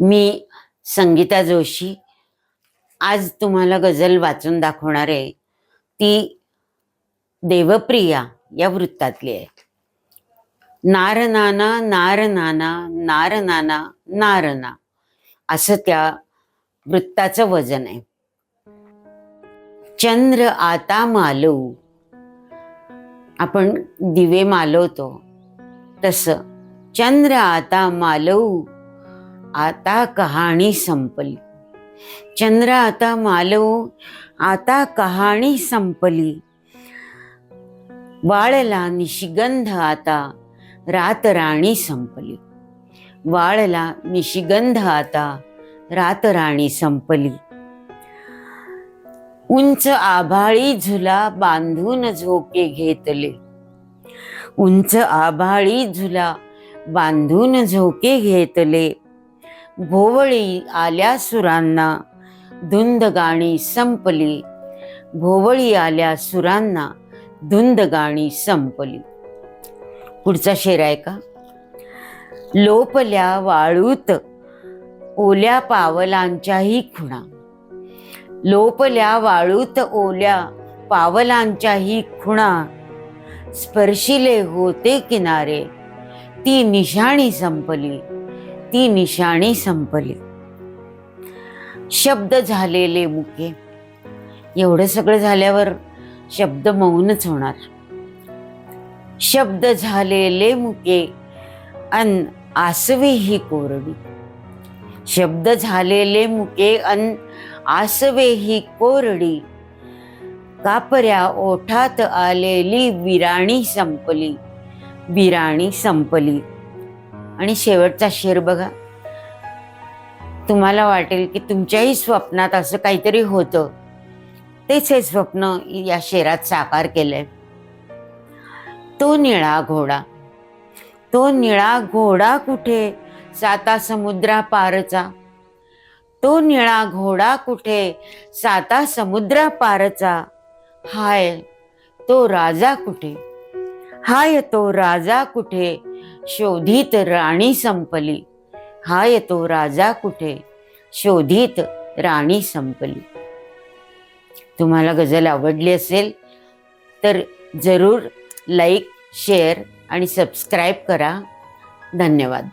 मी संगीता जोशी. आज तुम्हाला गझल वाचून दाखवणार आहे. ती देवप्रिया या वृत्तातली आहे. नार नाना नार नाना नार नाना नारना असं त्या वृत्ताचं वजन आहे. चंद्र आता मालवू आपण दिवे मालवतो. तसं चंद्र आता मालवू आता कहाणी संपली. चंद्र आता मालवू आता कहाणी संपली. वाळला निशिगंध आता रातराणी संपली. वाळला निशिगंध आता रातराणी संपली. उंच आभाळी झुला बांधून झोके घेतले. उंच आभाळी झुला बांधून झोके घेतले. भोवळी आल्या सुरांना धुंद गाणी संपली. भोवळी आल्या सुरांना धुंद गाणी संपली. पुढचा शेर आहे का? लोपल्या वाळूत ओल्या पावलांच्याही खुणा. लोपल्या वाळूत ओल्या पावलांच्याही खुणा. स्पर्शिले होते किनारे ती निशाणी संपली. ती निशाणी संपली. शब्द झालेले मुके. एवढं सगळं झाल्यावर शब्द मौनच होणार. शब्द झालेले मुके अन आसवे ही कोरडी. शब्द झालेले मुके अन आसवे ही कोरडी. कापऱ्या ओठात आलेली विराणी संपली. विराणी संपली. आणि शेवटचा शेर बघा. तुम्हाला वाटेल की तुमच्याही स्वप्नात असं काहीतरी होतं. तेच हे स्वप्न या शेरात साकार केलंय. तो निळा घोडा. तो निळा घोडा कुठे? साता समुद्रा पारचा. तो निळा घोडा कुठे? साता समुद्रा पारचा. हाय तो राजा कुठे? हाय तो राजा कुठे? शोधित राणी संपली. हा येतो राजा कुठे? शोधित राणी संपली. तुम्हाला गझल आवडली असेल तर जरूर लाईक शेअर आणि सबस्क्राईब करा. धन्यवाद.